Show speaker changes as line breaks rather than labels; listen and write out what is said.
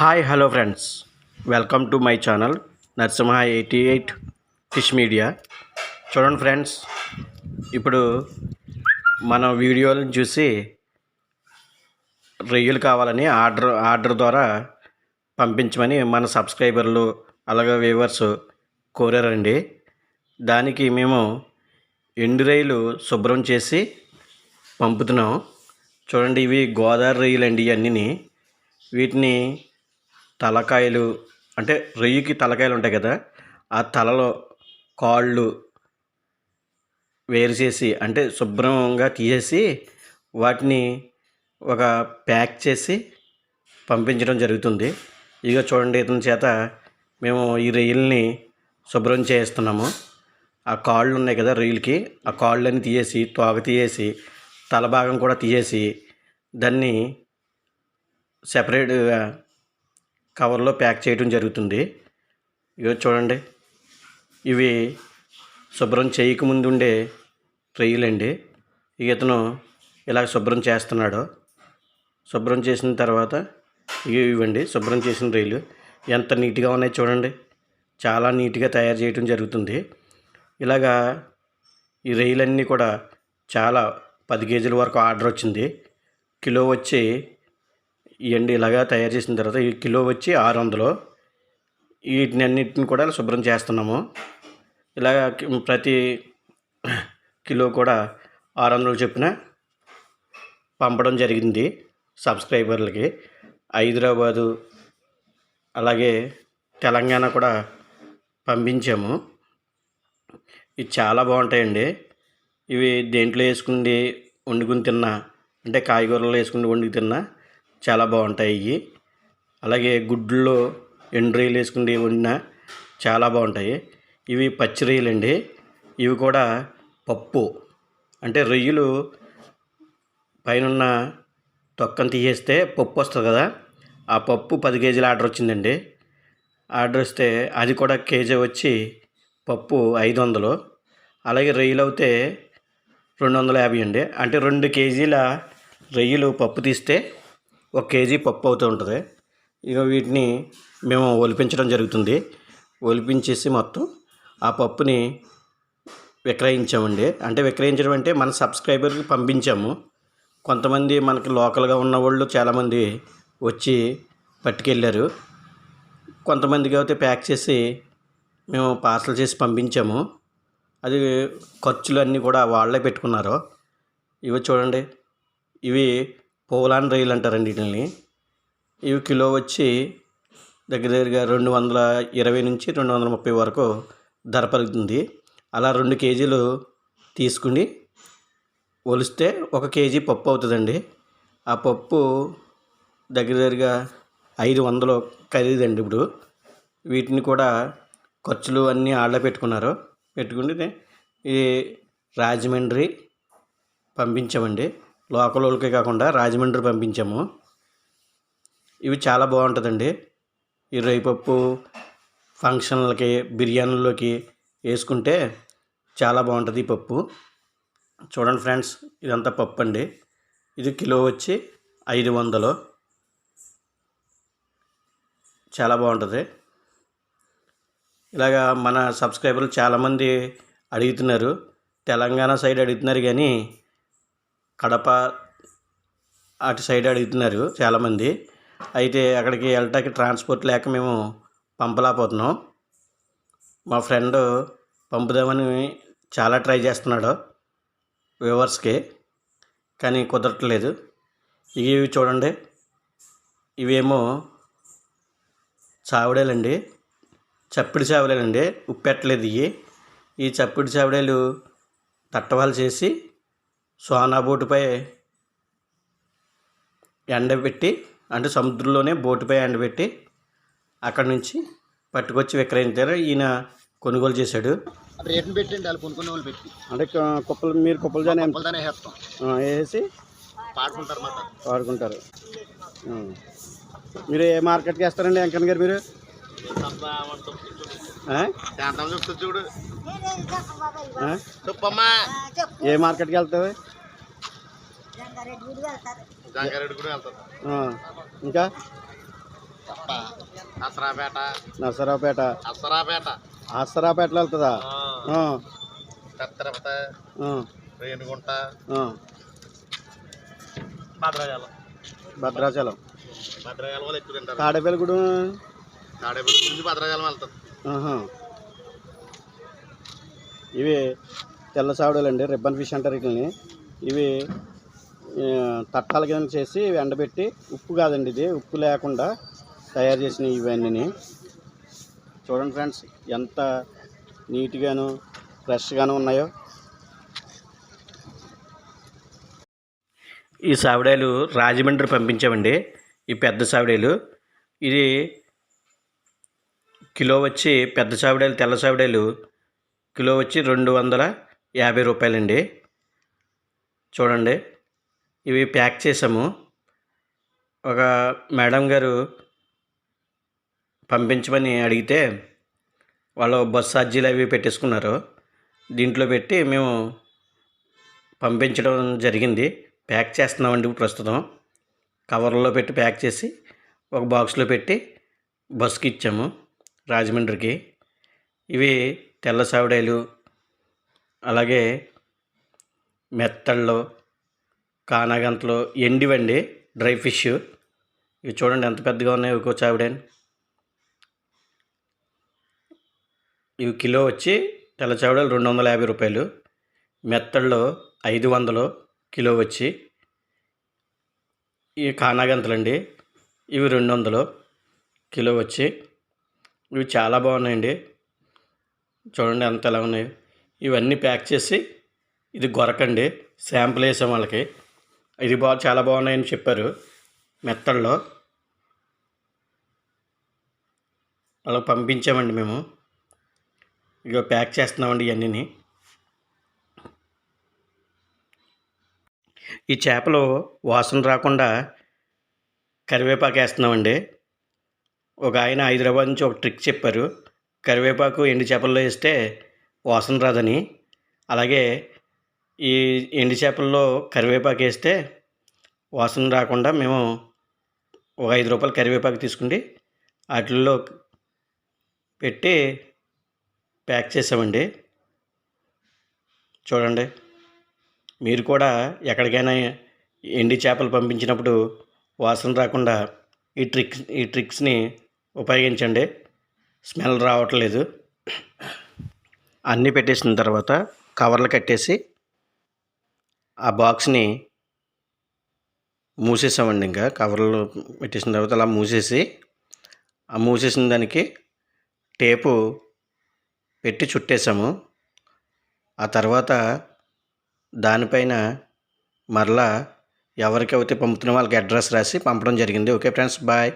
Hi hello friends welcome to my channel Narasimha eighty eight fish media చూడండి friends ఇప్పుడు మన వీడియోలను చూసి రొయ్యలు కావాలని ఆర్డర్ ఆర్డర్ ద్వారా పంపించమని మన సబ్స్క్రైబర్లు అలాగే వ్యూవర్స్ కోరారండి. దానికి మేము ఎండు రొయ్యలు శుభ్రం చేసి పంపుతున్నాం. చూడండి ఇవి గోదావరి రొయ్యలు అండి ఇవన్నీ వీటిని తలకాయలు అంటే రొయ్యకి తలకాయలు ఉంటాయి కదా ఆ తలలో కాళ్ళు వేరు చేసి అంటే శుభ్రంగా తీసేసి వాటిని ఒక ప్యాక్ చేసి పంపించడం జరుగుతుంది. ఇక చూడండి ఇతని చేత మేము ఈ రొయ్యల్ని శుభ్రం చేస్తున్నాము. ఆ కాళ్ళు ఉన్నాయి కదా రొయ్యలకి ఆ కాళ్ళని తీసేసి తోక తీసేసి తల భాగం కూడా తీసేసి దాన్ని సెపరేట్గా కవర్లో ప్యాక్ చేయడం జరుగుతుంది. ఇగో చూడండి. ఇవి శుభ్రం చేయకముందు ఉండే రొయ్యలండి ఇతను ఇలా శుభ్రం చేస్తున్నాడు. శుభ్రం చేసిన తర్వాత ఇవి ఇవ్వండి. శుభ్రం చేసిన రొయ్యలు ఎంత నీట్గా ఉన్నాయి చూడండి. చాలా నీట్గా తయారు చేయడం జరుగుతుంది. ఇలాగా ఈ రొయ్యలన్నీ కూడా చాలా పది కేజీల వరకు ఆర్డర్ వచ్చింది. కిలో వచ్చి ఇవన్నీ ఇలాగా తయారు చేసిన తర్వాత ఈ కిలో వచ్చి ఆరు వందలు వీటిని అన్నిటిని కూడా శుభ్రం చేస్తున్నాము. ఇలాగ ప్రతి కిలో కూడా ఆరు వందలు చొప్పున పంపడం జరిగింది సబ్స్క్రైబర్లకి. హైదరాబాదు అలాగే తెలంగాణ కూడా పంపించాము. ఇవి చాలా బాగుంటాయండి. ఇవి దేంట్లో వేసుకుని వండుకుని తిన్నా అంటే కాయగూరలు వేసుకుని వండుకు తిన్నా చాలా బాగుంటాయి ఇవి అలాగే గుడ్లలో ఎండ్రీలు వేసుకుని వండినా చాలా బాగుంటాయి. ఇవి పచ్చి రొయ్యలు అండి ఇవి కూడా పప్పు అంటే రొయ్యలు పైన తొక్కను తీసేస్తే పప్పు వస్తుంది కదా. ఆ పప్పు పది కేజీల ఆర్డర్ వచ్చిందండి. ఆర్డర్ వస్తే అది కూడా కేజీ వచ్చి పప్పు ఐదు వందలు. అలాగే రొయ్యలు అయితే రెండు వందల యాభై అండి. అంటే రెండు కేజీల రొయ్యలు పప్పు తీస్తే ఒక కేజీ పప్పు అవుతూ ఉంటుంది. ఇక వీటిని మేము ఒలిపించడం జరుగుతుంది. ఒలిపించేసి మొత్తం ఆ పప్పుని విక్రయించామండి. అంటే విక్రయించడం అంటే మన సబ్స్క్రైబర్కి పంపించాము. కొంతమంది మనకి లోకల్గా ఉన్న వాళ్ళు చాలామంది వచ్చి పట్టుకెళ్ళారు. కొంతమందికి అయితే ప్యాక్ చేసి మేము పార్సల్ చేసి పంపించాము. అది ఖర్చులు అన్నీ కూడా వాళ్ళే పెట్టుకున్నారు. ఇవి చూడండి. ఇవి పోలాన్ రొయ్యలు అంటారండి వీటిని ఇవి కిలో వచ్చి దగ్గర దగ్గరగా రెండు వందల ఇరవై నుంచి రెండు వందల ముప్పై వరకు ధర పలుకుతుంది అలా రెండు కేజీలు తీసుకుని ఒలిస్తే ఒక కేజీ పప్పు అవుతుందండి. ఆ పప్పు దగ్గర దగ్గరగా ఐదు వందలు ఖరీదండి ఇప్పుడు. వీటిని కూడా ఖర్చులు అన్నీ ఆళ్ళ పెట్టుకున్నారు. పెట్టుకుంటే ఈ రాజమండ్రి పంపించామండి. లోకల్ వాళ్ళకే కాకుండా రాజమండ్రి పంపించాము. ఇవి చాలా బాగుంటుందండి. ఈ రైపప్పు ఫంక్షన్లకి బిర్యానీలోకి వేసుకుంటే చాలా బాగుంటుంది ఈ పప్పు. చూడండి ఫ్రెండ్స్ ఇదంతా పప్పు అండి. ఇది కిలో వచ్చి ఐదు వందలు. చాలా బాగుంటుంది. ఇలాగా మన సబ్స్క్రైబర్లు చాలామంది అడుగుతున్నారు. తెలంగాణ సైడ్ అడుగుతున్నారు కానీ కడప అటు సైడ్ అడుగుతున్నారు చాలామంది. అయితే అక్కడికి వెళ్ళటానికి ట్రాన్స్పోర్ట్ లేక మేము పంపలేకపోతున్నాం. మా ఫ్రెండ్ పంపుదామని చాలా ట్రై చేస్తున్నాడు వ్యూవర్స్కి కానీ కుదరట్లేదు. ఇవి చూడండి. ఇవేమో చావడేలండి. చప్పిడి చావిడేలండి. ఉప్పెట్టలేదు ఇవి. ఈ చప్పిడి చావిడేలు తట్టవాలు చేసి సోనా బోటుపై ఎండబెట్టి అంటే సముద్రంలోనే బోటుపై ఎండబెట్టి అక్కడి నుంచి పట్టుకొచ్చి విక్రయించారు. ఈయన కొనుగోలు చేశాడు.
రేటుని పెట్టండి వాళ్ళు కొనుక్కునే వాళ్ళు పెట్టి.
అంటే కుప్పలు మీరు కుప్పలు
వేస్తాం.
వేసి
పాడుకుంటారు మాట
ఆ. మీరు ఏ మార్కెట్కి వేస్తారండి వెంకన్న గారు మీరు?
చూడు.
ఏ మార్కెట్కి వెళ్తుంది. ఇంకా?
కడప అసరాపేట
నసరాపేట
అసరాపేట
ఆసరాపేటలో వెళ్తుందా? ఆ,
తిరుపతి రేణుగుంట.
ఆ.
భద్రాచలం.
భద్రాచలం.
భద్రాచలం వాళ్ళు ఎక్కువ తింటారు.
తాడేపల్లిగూడెం?
తాడేపల్లి నుంచి భద్రాచలం వెళ్తారు
ఆహా. ఇవి తెల్ల సావుడలండి రిబ్బన్ ఫిష్ అంటారు వీటిని ఇవి తట్టాల కింద చేసి ఎండబెట్టి ఉప్పు కాదండి ఇది ఉప్పు లేకుండా తయారు చేసిన ఇవన్నీ చూడండి ఫ్రెండ్స్ ఎంత నీట్గాను ఫ్రెష్గాను ఉన్నాయో. ఈ సావిడాలు రాజమండ్రి పంపించామండి ఈ పెద్ద సావిడాలు. ఇది కిలో వచ్చి పెద్ద చావిడాలు తెల్ల చావిడాలు కిలో వచ్చి రెండు వందల యాభై రూపాయలండి. చూడండి ఇవి ప్యాక్ చేసాము ఒక మేడం గారు పంపించమని అడిగితే వాళ్ళు బస్ ఛార్జీలు అవి పెట్టేసుకున్నారు. దీంట్లో పెట్టి మేము పంపించడం జరిగింది. ప్యాక్ చేస్తున్నామండి ప్రస్తుతం. కవర్లో పెట్టి ప్యాక్ చేసి ఒక బాక్స్లో పెట్టి బస్కి ఇచ్చాము రాజమండ్రికి. ఇవి తెల్ల సావిడాలు అలాగే మెత్తళ్ళు కానాగంతలు ఎండివండి డ్రై ఫిష్. ఇవి చూడండి ఎంత పెద్దగా ఉన్నాయి ఒక్కో చావిడాన్ ఇవి కిలో వచ్చి తెల్ల చావిడాలు రెండు వందల యాభై రూపాయలు. మెత్తళ్ళు ఐదు వందలు కిలో వచ్చి. ఇవి కానాగంతలండి ఇవి రెండు వందలు కిలో వచ్చి. ఇవి చాలా బాగున్నాయండి. చూడండి ఎంత ఎలా ఉన్నాయో. ఇవన్నీ ప్యాక్ చేసి ఇది గొరకండి. శాంపుల్ వేసాం వాళ్ళకి. ఇది బాగా చాలా బాగున్నాయని చెప్పారు మెత్తల్లో. అలా పంపించామండి మేము. ఇక ప్యాక్ చేస్తున్నామండి ఇవన్నీ ఈ చేపలు వాసన రాకుండా కరివేపాకు వేస్తున్నామండి. ఒక ఆయన హైదరాబాద్ నుంచి ఒక ట్రిక్ చెప్పారు. కరివేపాకు ఎండు చేపల్లో వేస్తే వాసన రాదని. అలాగే ఈ ఎండు చేపల్లో కరివేపాకు వేస్తే వాసన రాకుండా మేము ఒక ఐదు రూపాయలు కరివేపాకు తీసుకుండి వాటిల్లో పెట్టి ప్యాక్ చేసామండి. చూడండి మీరు కూడా ఎక్కడికైనా ఎండి చేపలు పంపించినప్పుడు వాసన రాకుండా ఈ ట్రిక్స్ ఈ ట్రిక్స్ని ఉపయోగించండి. స్మెల్ రావట్లేదు. అన్నీ పెట్టేసిన తర్వాత కవర్లు కట్టేసి ఆ బాక్స్ని మూసేసామండి ఇంకా. కవర్లు పెట్టేసిన తర్వాత అలా మూసేసి ఆ మూసేసిన దానికి టేపు పెట్టి చుట్టేసాము. ఆ తర్వాత దానిపైన మరలా ఎవరికైతే పంపుతున్న వాళ్ళకి అడ్రస్ రాసి పంపడం జరిగింది. Okay friends bye.